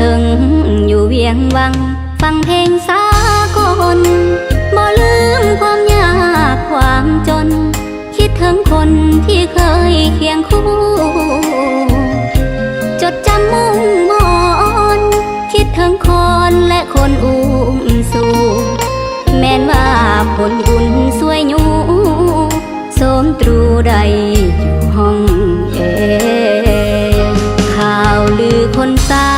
ถึงอยู่เวียงวัง ฟังเพลงสากลบ่ลืมความยากความจน คิดถึงคนที่เคยเคียงคู่ จดจำมุ่งมอนคิดถึงคนและคนอุ้มสู่แม่นว่าผลบุญสวยอยู่สมตรูใดอยู่ห้องเอข่าวลือคนสา